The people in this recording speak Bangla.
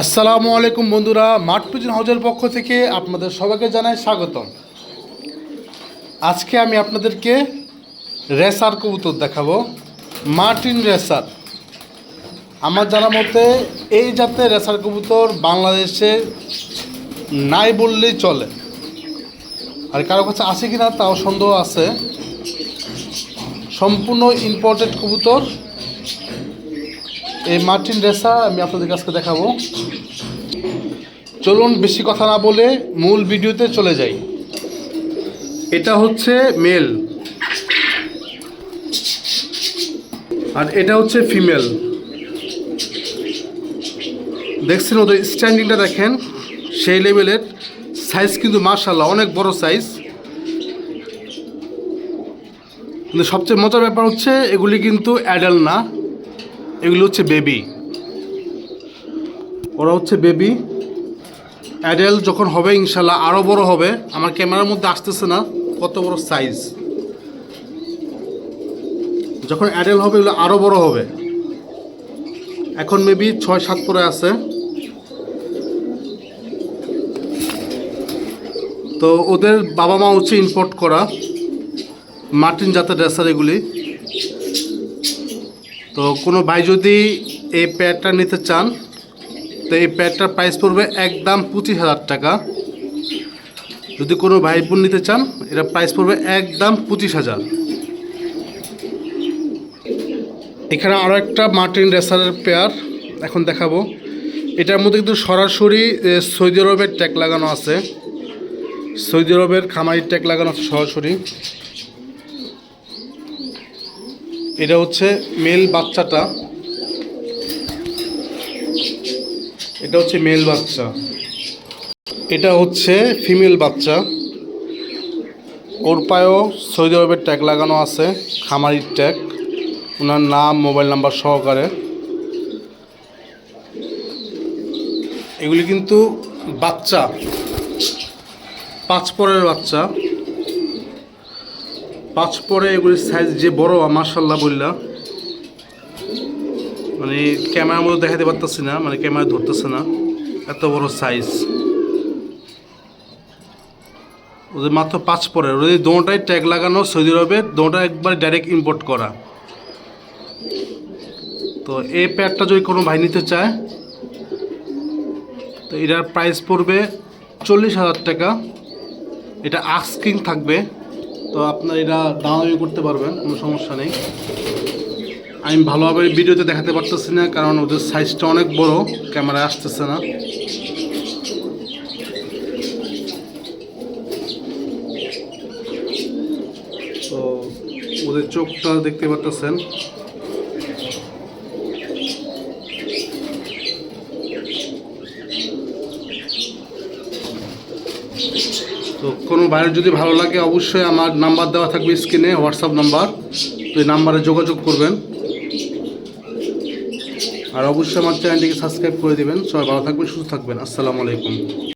আসসালামু আলাইকুম বন্ধুরা, মাঠ পিজন হাউজের পক্ষ থেকে আপনাদের সবাইকে জানাই স্বাগতম। আজকে আমি আপনাদেরকে রেসার কবুতর দেখাবো, মার্টিন রেসার। আমার জানা মতে এই জাতের রেসার কবুতর বাংলাদেশে নাই বললেই চলে। আর কারও কাছে আছে কি না তাও সন্দেহ আছে। সম্পূর্ণ ইম্পর্টেন্ট কবুতর। এই মার্টিন রেসা আমি আপনাদের কাছকে দেখাবো। চলুন বেশি কথা না বলে মূল ভিডিওতে চলে যাই। এটা হচ্ছে মেল। আর এটা হচ্ছে ফিমেল। দেখছেন ওদের স্ট্যান্ডিংটা দেখেন? সেই লেভেলের সাইজ কিন্তু মার্শাল্লাহ অনেক বড় সাইজ কিন্তু সবচেয়ে মজার ব্যাপার হচ্ছে, এগুলি কিন্তু অ্যাডাল্ট না। এগুলো হচ্ছে বেবি ওরা হচ্ছে বেবি অ্যাডেল যখন হবে, ইনশাল্লাহ আরও বড় হবে। আমার ক্যামেরার মধ্যে আসতেছে না, কত বড় সাইজ যখন অ্যাডেল হবে, এগুলো আরও বড় হবে। এখন মেবি ছয়, সাত পরে আছে। তো ওদের বাবা মা হচ্ছে ইম্পোর্ট করা। মার্টিন জাতের ড্রেসার এগুলি। তো কোনো ভাই যদি এই প্যাডটা নিতে চান, তো এই প্যাডটার প্রাইস পড়বে একদম পঁচিশ হাজার টাকা। যদি কোনো ভাই বোন নিতে চান এটা প্রাইস পড়বে একদম পঁচিশ হাজার। এখানে আরও একটা মার্টিন রেসারের পেয়ার এখন দেখাবো। এটার মধ্যে কিন্তু সরাসরি সৌদি আরবের ট্যাগ লাগানো আছে। সৌদি আরবের খামারির ট্যাগ লাগানো আছে সরাসরি। এটা হচ্ছে মেল বাচ্চাটা। এটা হচ্ছে মেল বাচ্চা। এটা হচ্ছে ফিমেল বাচ্চা। ওর পায়েও সৌদি আরবের ট্যাগ লাগানো আছে, খামারির ট্যাগ। ওনার নাম, মোবাইল নাম্বার সহকারে। এগুলি কিন্তু বাচ্চা, পাঁচ পরের বাচ্চা। পাঁচ পরে এগুলির সাইজ যে বড় মার্শাল্লাহ বললা মানে ক্যামেরার মধ্যে দেখাতে পারতেছি না মানে ক্যামেরা ধরতেছে না, এত বড় সাইজ ওদের মাত্র পাঁচ পরে, ওদের দোটাই ট্যাগ লাগানো সৌদি আরবের দোটা একবার ডাইরেক্ট ইম্পোর্ট করা। তো এই প্যাডটা যদি কোনো ভাই নিতে চায়, তো এটার প্রাইস পড়বে চল্লিশ হাজার টাকা। এটা আস্কিং থাকবে। তো আপনার এটা দাঁড়িয়ে করতে পারবেন, কোনো সমস্যা নেই। আমি ভালোভাবে ভিডিওতে দেখাতে পারতেছি না, কারণ ওদের সাইজটা অনেক বড় ক্যামেরায় আসতেছে না। তো ওদের চোখটা দেখতে পারতেছেন তো কোনো ভাইয়ের যদি ভালো লাগে, অবশ্যই আমার নাম্বার দেওয়া থাকবে স্ক্রিনে হোয়াটসঅ্যাপ নাম্বার। তো এই নাম্বারে যোগাযোগ করবেন। আর অবশ্যই আমার চ্যানেলটিকে সাবস্ক্রাইব করে দেবেন। সবাই ভালো থাকবেন, সুস্থ থাকবেন। আসসালামু আলাইকুম।